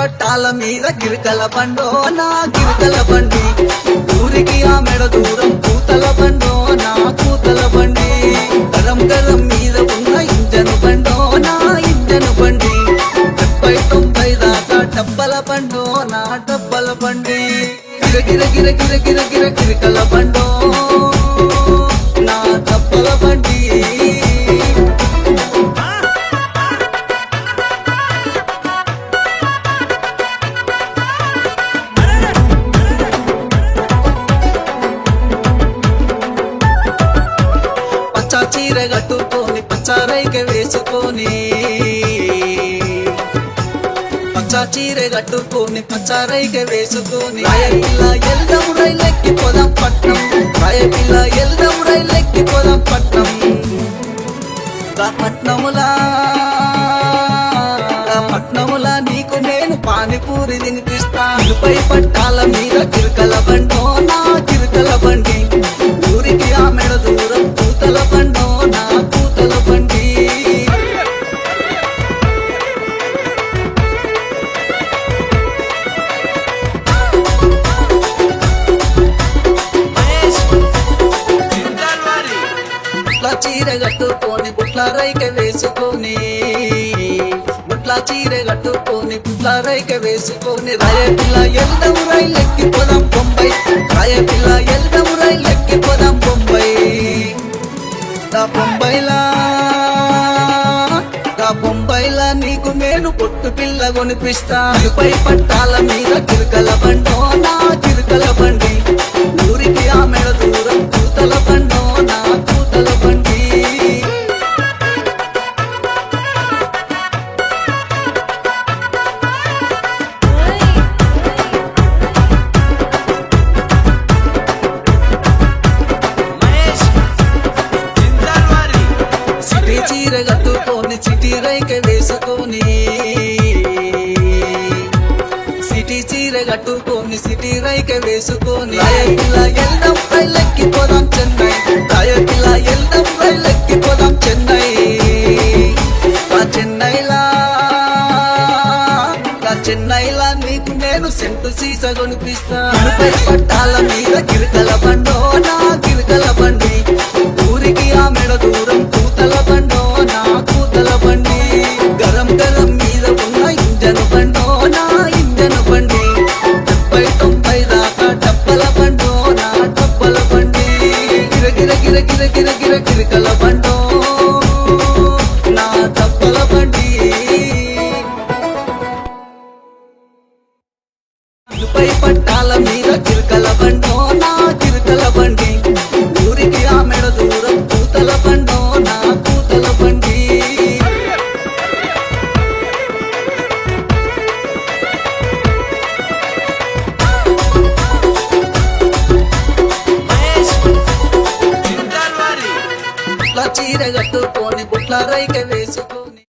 పట్టాల మీద గిరికల బండో నా గిరికల బండి. ఊరికి ఆ మెడ దూరం కూతల బండో నా కూతల బండి. గరం గరం మీద ఉన్న ఇంజను బండో నా ఇంజను బండి. డెబ్బై తొంభై దాకా డబ్బల బండో నా డబ్బల బండి. గిర గిర గిర గిర గిర గిర గిరికల బండి. చీర కట్టుకొని పచ్చారైక వేసుకొని పచ్చ చీర కట్టుకొని పచ్చారైక వేసుకొని. రాయపిల్ల ఎల్దం రైలెక్కి పొదం పట్నం రాయపిల్ల ఎల్దం రైలెక్కి పొదం పట్నం. పట్నములా పట్నములా నీకు నేను పానీపూరి తినిపిస్తాను పై పట్ట చీర కట్టుకొని బుట్ల రైక వేసుకొని బుట్ల చీర కట్టుకొని బుట్ల రైక వేసుకొని రాయ పిల్ల ఎల్దం రైలెక్కి బొంబై రాయ పిల్ల ఎల్దం రైలెక్కి బొంబై. నా బొంబైలా దా బొంబైలా నీకు నేను పొట్టు పిల్ల కొనిపిస్తా. పై పట్టాల మీద కిరకల బండో నా కిరకల బండి. ఊరికి చీర కట్టుకొని సిటీ రైక వేసుకొని. రాయపిల్ల వెళ్దాం రైలెక్కి పోదాం చెన్నై. రాయపిల్ల వెళ్దాం రైలెక్కి పోదాం చెన్నై. ఆ చెన్నైలా ఆ చెన్నైలా నీకు నేను సెంటు సీస కొనిపిస్తా. పట్టాల మీద గిరికల బండో నా గిరికల గిర గిర గిర గిరికల బండో. నా డబ్బల బండి. పై పట్టాల మీద కిరకల బండో. నా కిరకల బండి. బుట్ల చీర బుట్ల రైక వేసి